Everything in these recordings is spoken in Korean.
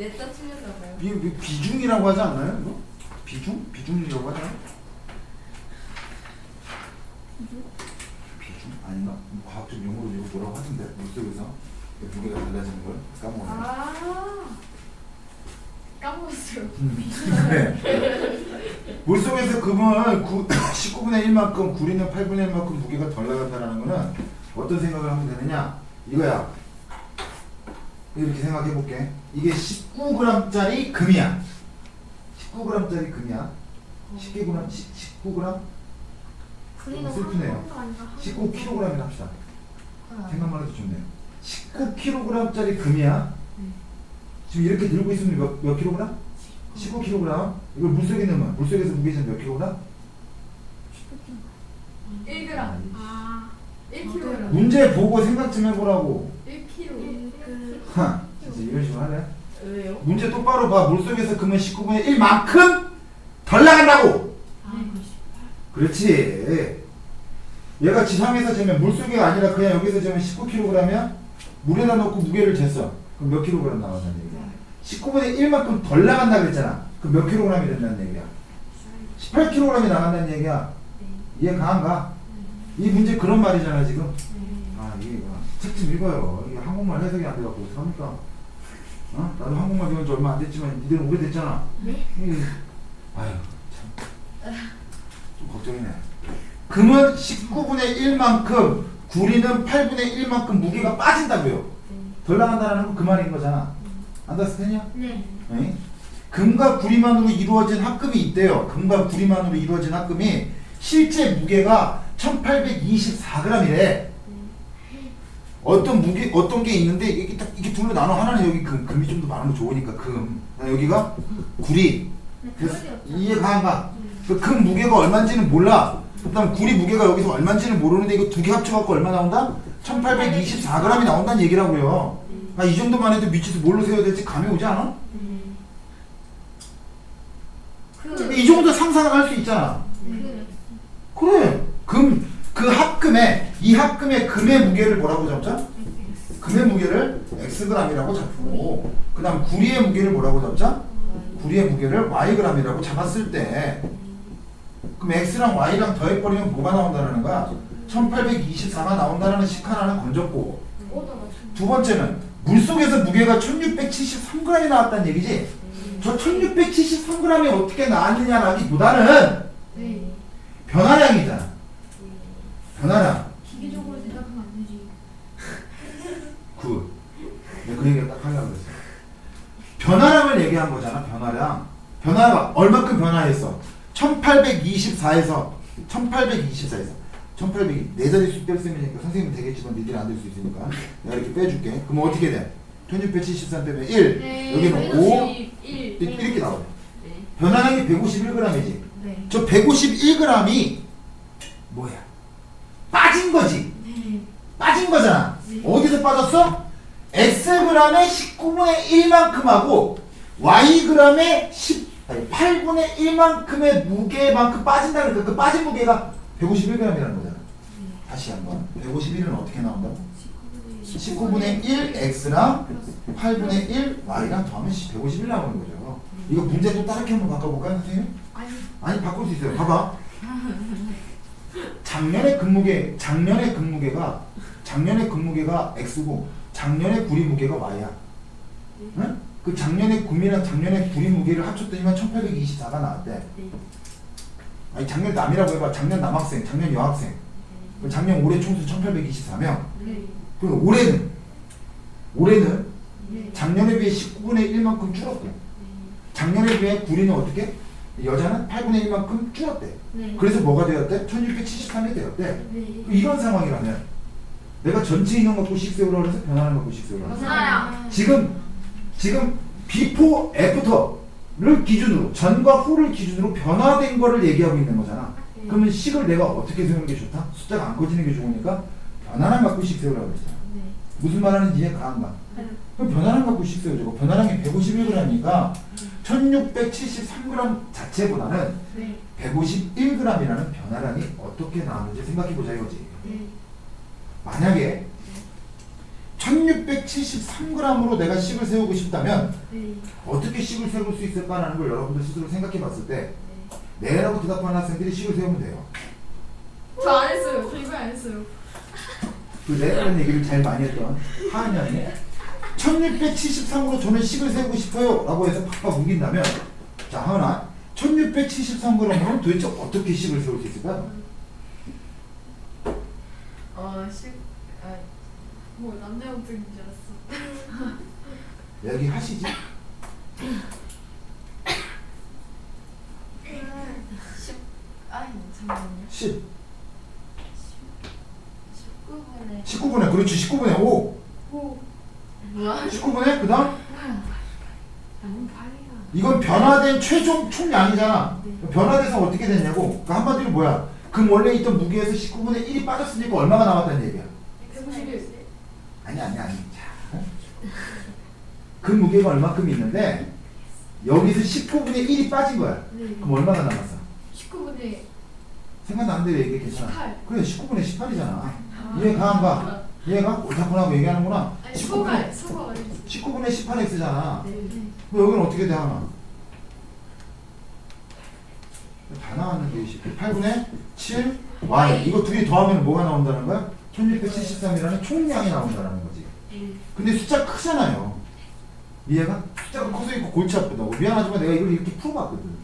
냈다 틀렸나봐요. 비, 비, 비중이라고 하지 않나요? 이거? 비중? 비중이라고 하잖아. 비중? 아닌가? 뭐 과학적 용어로 이거 뭐라고 하던데 물속에서 무게가 달라지는 걸 까먹었네. 아 까먹었어요. 그래. 물속에서 금은 9, 19분의 1만큼 구리는 8분의 1만큼 무게가 덜 나간다는 거는 어떤 생각을 하면 되느냐? 이거야. 이렇게 생각해 볼게. 이게 19g짜리 금이야. 19g짜리 금이야. 19g, 19g? 그리고 슬프네요. 한 번도 아니라 한 19kg이라 합시다. 아. 생각만 해도 좋네요. 19kg짜리 금이야. 지금 이렇게 들고 있으면 몇, 몇 킬로그램? 19kg. 이걸 물속에 넣으면 물속에서 무게는 몇 킬로그램? 1g. 아 1kg. 문제 보고 생각 좀 해보라고. 1kg. 그 하, 진짜 이런 식으로 하네. 왜요? 문제 똑바로 봐. 물속에서 금은 19분의 1만큼 덜 나간다고. 그렇지. 얘가 지상에서 재면 물속이 아니라 그냥 여기서 재면 19kg이면 물에다 넣고 무게를 쟀어. 그럼 몇 kg 나간다는 얘기야? 19분의 1만큼 덜 나간다 그랬잖아. 그럼 몇 kg이 된다는 얘기야? 18kg이 나간다는 얘기야. 이해 가안가? 이 문제 그런 말이잖아 지금. 아 이게 좀 읽어요. 이게 한국말 해석이 안 돼갖고 어떡합니까? 어? 나도 한국말 배운 지 얼마 안 됐지만 니들은 오래됐잖아. 네? 이- 아유 참. 좀 걱정이네. 금은 19분의 1만큼 구리는 8분의 1만큼 무게가 빠진다고요. 덜 나간다는 건 그 말인 거잖아. 안다스테냐? 네. 네. 금과 구리만으로 이루어진 합금이 있대요. 금과 구리만으로 이루어진 합금이 실제 무게가 1824g이래. 어떤 무게 어떤 게 있는데 이게 딱 이렇게 둘로 나눠 하나는 여기 금 금이 좀 더 많은 거 좋으니까 금 그다음에 여기가 구리 네, 그래서 그거요. 이해가 안 가. 그금 무게가 얼마인지는 몰라. 그다음 구리 무게가 여기서 얼마인지는 모르는데 이거 두 개 합쳐갖고 얼마 나온다? 1824g이 나온다는 얘기라고요. 아, 이 정도만 해도 미치서 뭘로 세워야 될지 감이 오지 않아? 그이 정도 상상을 할수 있잖아. 그 그래. 금, 그 합금에, 이 합금의 금의 무게를 뭐라고 잡자? 금의 무게를 xg이라고 잡고, 그 다음 구리의 무게를 뭐라고 잡자? 구리의 무게를 yg이라고 잡았을 때, 그럼 x랑 y랑 더해버리면 뭐가 나온다는 거야? 1824가 나온다는 식 하나는 건졌고, 두 번째는 물속에서 무게가 1673g이 나왔다는 얘기지? 저 1673g이 어떻게 나왔느냐라기보다는 네. 변화량이잖아. 변화량. 기계적으로 대답하면 안 되지. 굿. 내가 그 얘기를 딱 하려고 그랬어. 변화량을 얘기한 거잖아, 변화량. 변화가 얼마큼 변화했어? 1824에서 1824에서 1800이 네 자릿수 뺄 셈이니까 선생님은 되겠지만 니들이 안 될 수 있으니까 내가 이렇게 빼줄게. 그럼 어떻게 돼? 1673 빼면 1, 네, 여기는 5, 1. 이렇게 나오네. 네. 변화량이 151g이지. 네. 저 151g이 뭐야? 빠진 거지. 네. 빠진 거잖아. 네. 어디서 빠졌어? Xg의 19분의 1만큼 하고 yg의 10, 아니 8분의 1만큼의 무게만큼 빠진다 그러니까 그 빠진 무게가 151g이라는 거잖아. 다시 한번. 151은 어떻게 나온다고? 19분의 1 x랑 8분의 1 y랑 더하면 151 나오는 거죠. 이거 문제 또 다르게 한번 바꿔볼까요, 선생님? 아니 아니 바꿀 수 있어요. 봐봐. 작년의 근무계, 작년의 근무계가 작년의 근무계가 x고 작년의 구리 무게가 y야. 응? 그 작년의 구미랑 작년의 구리 무게를 합쳤더니만 1824가 나왔대. 아니 작년 남이라고 해봐. 작년 남학생, 작년 여학생. 그 작년 올해 총수 1824명. 네. 그럼 올해는 올해는 네. 작년에 비해 19분의 1만큼 줄었고 작년에 비해 구리는 어떻게? 여자는 8분의 1만큼 줄었대. 네. 그래서 뭐가 되었대? 1673이 되었대. 네. 이런 상황이라면 내가 전체 인형 갖고 식 세우라 그래서 변화를 갖고 식 세우라 그랬어. 맞아요. 지금 지금 비포 애프터를 기준으로 전과 후를 기준으로 변화된 거를 얘기하고 있는 거잖아. 네. 그러면 식을 내가 어떻게 세우는 게 좋다? 숫자가 안 커지는 게 좋으니까 변화량 갖고 식 세우라고 그랬잖아. 네. 무슨 말 하는지 이해 가 안 가? 그럼 변화량 갖고 식 세우자고 변화량이 151g이니까 1673g 자체보다는 네. 151g이라는 변화량이 어떻게 나왔는지 생각해 보자 이거지. 네. 만약에 1673g으로 내가 식을 세우고 싶다면 네. 어떻게 식을 세울 수 있을까라는 걸 여러분들 스스로 생각해 봤을 때 네라고 대답하는 학생들이 식을 세우면 돼요. 저 안 했어요. 저 이거 안 했어요. 그 네라는 얘기를 제일 많이 했던 하은이 1673으로 저는 식을 세우고 싶어요 라고 해서 팍팍 우긴다면 자 하은아 1673g으로는 도대체 어떻게 식을 세울 수 있을까? 어, 실, 아, 뭐 남자용증인 줄 알았어. 여기 하시지? 십, 아니 잠깐만요. 10 19분에 19분에 그렇지 19분에 5 뭐야? 19분에 그 다음 너무. 이건 변화된 최종 총량이잖아 변화돼서 어떻게 됐냐고 그 한마디로 뭐야 그 원래 있던 무게에서 19분의 1이 빠졌으니까 얼마가 남았다는 얘기야 151. 아니 아니 아니 자, 어? 그 무게가 얼마큼 있는데 여기서 19분의 1이 빠진 거야 네. 그럼 얼마가 남았어? 19분에 생각나는 대로 얘기해 괜찮아 18. 그래 19분의 18이잖아 이해가 안 가? 이해가? 옳다구나고 얘기하는구나 아니 19분의, 소가 소가 어딨어? 19분의 18x잖아 네. 그럼 여기는 어떻게 돼 하나? 다 나왔는데 8분의 7 y 이거 두개 더하면 뭐가 나온다는 거야? 1673이라는 총량이 나온다는 거지. 근데 숫자 크잖아요. 이해가? 숫자가 커서 있고 골치 아프다고 미안하지만 내가 이걸 이렇게 풀어봤거든.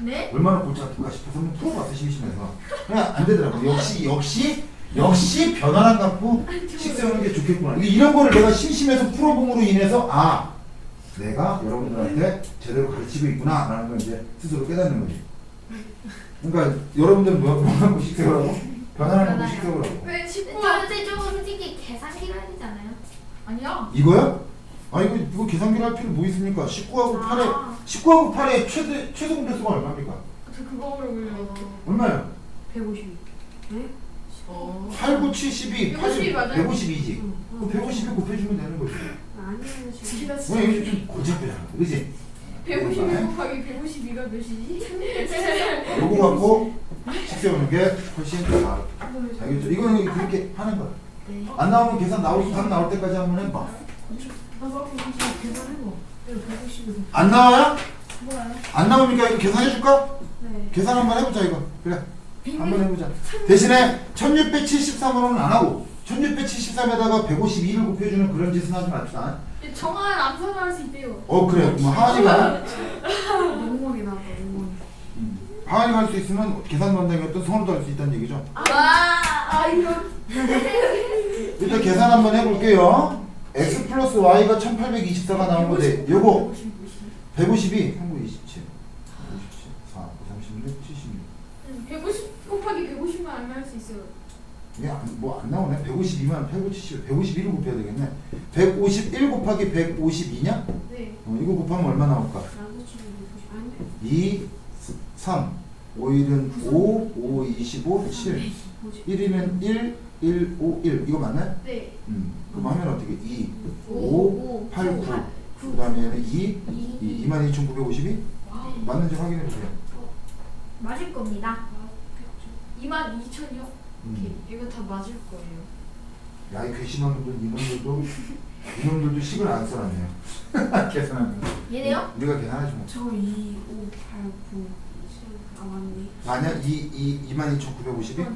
네? 얼마나 골치 아플까 싶어서 한번 풀어봤어 심심해서. 그냥 안 되더라고. 역시 역시 역시 변화랑 갖고 식세우는 게 좋겠구나. 이런 거를 내가 심심해서 풀어봄으로 인해서 아 내가 여러분들한테 제대로 가르치고 있구나 라는 걸 이제 스스로 깨닫는 거지 그러니까 여러분들은 뭐, 뭐 갖고 식세우라고? 변화랑 갖고 식세우라고 왜 19분? 저한테 좀 솔직히 계산기로 해야 되잖아요. 아니야. 이거야? 아 이거 이거 계산기를 할 필요 뭐 있습니까? 19하고 8에 아. 19하고 8의 최대 최소 공배수가 얼마입니까? 저 그거 물어보려고. 얼마예요? 152. 네? 어. 8, 9, 7, 12, 152 맞아요? 152지. 그 152 곱해주면 되는 거지. 아니면 지금. 왜 이게 좀 고잡잖아 그지? 151 곱하기 152가 몇이지? 요거 갖고 식 세우는 게 훨씬 나아. 알겠죠? 이거는 그렇게 하는 거야. 네. 안 나오면 계산 나올 답 나올 때까지 한번 해봐. 안 나와요? 안 나오니까 이거 계산해 줄까? 네. 계산 한번 해보자 이거. 그래. 한번 해보자. 대신에 1673으로는 안 하고 1673에다가 152를 곱해주는 그런 짓은 하지 맙시다. 정한 암산할 수 있대요. 어 그래. 뭐 하은이가 멍멍이 나왔다, 멍멍이. 음, 하은이가 할수 있으면 계산 담당이었던 성우도 할 수 있다는 얘기죠. 와, 아 이런. 일단 계산 한번 해볼게요. x 플러스 y가 1824가 나온 거지. 요거 152, 3, 9, 27, 57, 4, 9, 36, 76. 150 곱하기 150만 알면 할수 있어요. 이게 뭐 안 나오네. 152만 870, 151을 곱해야 되겠네. 151 곱하기 152냐? 네. 어, 이거 곱하면 얼마 나올까? 나도 지금 150. 2, 3, 5일은 5, 5, 25, 7, 1이면 1, 1, 5, 1. 이거 맞나요? 네. 음. 그럼 하면 어떻게? 2, 오, 5, 8, 9. 그 다음에는 2, 2, 22,952? 맞는지 확인해 보세요. 맞을 겁니다. 2만 2천이요? 음. 이거 다 맞을 거예요. 야, 이 괘씸한 놈들, 이놈들도, 이놈들도 식을 안 써놨네요. 계산하는 거. 얘네요? 우리가 계산하지 뭐. 저 2, 5, 8, 9, 7. 아, 맞네. 아니야? 2, 2, 22,952? 네.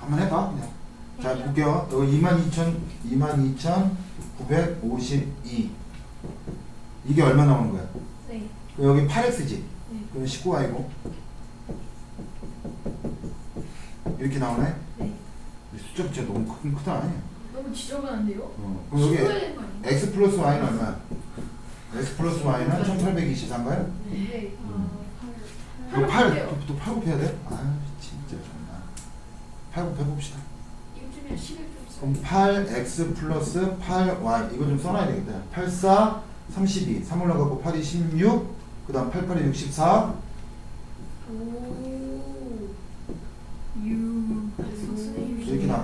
한번 해봐, 그냥. 자, 볼게요. 여기 22,000, 22,952. 이게 얼마 나오는 거야? 네. 여기 8x지? 네. 그러면 19y고. 이렇게 나오네? 네. 이 숫자 진짜 너무 크, 크다, 아니야? 너무 지저분한데요? 어. 그럼 여기 거 아니에요? x 플러스 y는 얼마야? x 플러스 y는 1824인가요? 네. 또팔 8, 곱해요. 또, 또8 곱해야 돼? 아 진짜 정말 8 곱해봅시다 요즘에 11점 그럼 8x 플러스 8y 이거 좀 써놔야 되겠다 8, 4, 32 3 올라가고 8이 16 그 다음 8, 8이 64 오.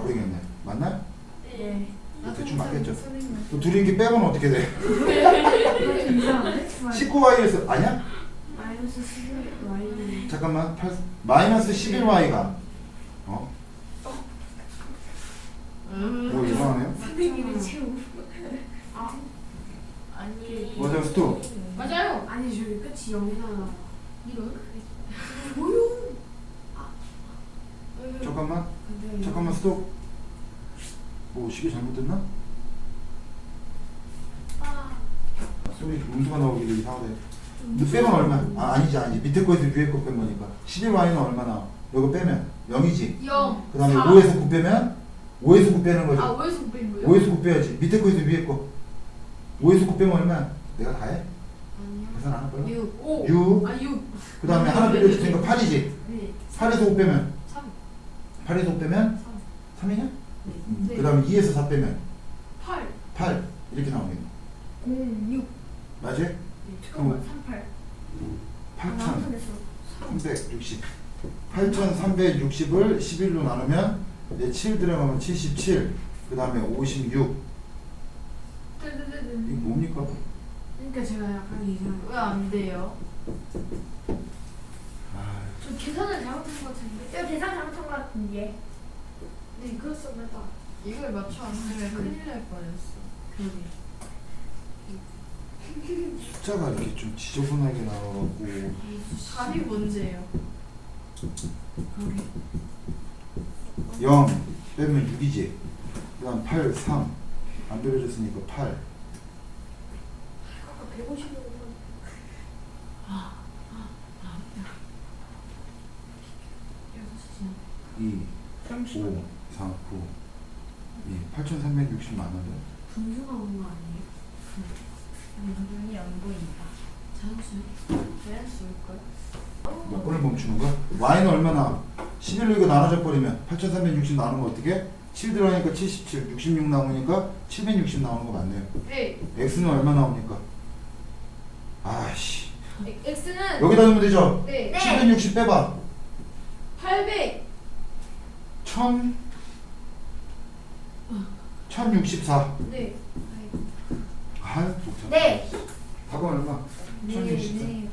이렇게 나와 보이겠네 맞나요? 네. 이거 대충 맞겠죠? 선생님. 또 둘이 이렇게 빼면 어떻게 돼? 이상한데? 19y에서 아니야? 마이너스 11 Y는 잠깐만 8, 마이너스 11y가 어? 뭐 이상하네요 선생님이 최고. 맞아 스톱 맞아요. 아니 저기 끝이 0이잖아. 이런. 뭐요? 잠깐만 근데 잠깐만 스톱 뭐 시계 잘못됐나? 아. 소리 음수가 나오기를 이상하네 근데 빼면 얼마? 아 아니지 아니지 밑에 거에서 위에 거 빼면 거니까 11y는 얼마나? 이거 빼면 0이지 0. 그 다음에 사. 5에서 9 빼면 5에서 9 빼는 거죠 아, 5에서 9 빼는 거예요? 5에서 9 빼야지 밑에 거에서 위에 거 5에서 9 빼면 얼마? 내가 다 해? 아니요. 계산 안 할 거야? 6. 5. 6 아, 6. 그 다음에 하나 빼줄 테니까 8이지 네. 8에서 5 빼면 3. 8에서 5 빼면 3이냐? 네. 그 다음에 2에서 4 빼면 8. 8 이렇게 나오겠네 0. 6. 맞지? 잠깐만. 38. 8천 됐어. 360 8360을 11로 나누면 이제 7 들어가면 77 그 다음에 56 이게 뜨뜨뜨뜨. 뭡니까? 그러니까 제가 약간 이상. 왜안 돼요? 아, 저 계산을 잘못한 것 같은데. 저 계산 잘못한 것 같은데. 네, 그렇습니다. 이걸 맞춰 안 되면 큰일 날 뻔했어. 그러게. 숫자가 이렇게 좀 지저분하게 나와갖고 답이 문제예요. 그러게. 0 빼면 6이지 그 다음 8, 3안 배려졌으니까 8 아까 150원. 여섯 시. 2, 5, 4, 9 2, 8360 만 원을 분수 나온 거 아니에요? 눈이 안 보인다. 자연수. 왜 쓸걸? 몇 번을 멈추는 거야? y는 얼마나? 11로 이거 나눠져 버리면 8360 나누면 어떻게? 7 들어가니까 77, 66 나오니까 760 나오는 거 맞네요 네. x는 얼마 나옵니까? 아씨 X는 여기다 넣으면 되죠? 네. 760 빼봐 800. 1000 1064 네. 아 복잡 네. 답은 얼마? 1064 네.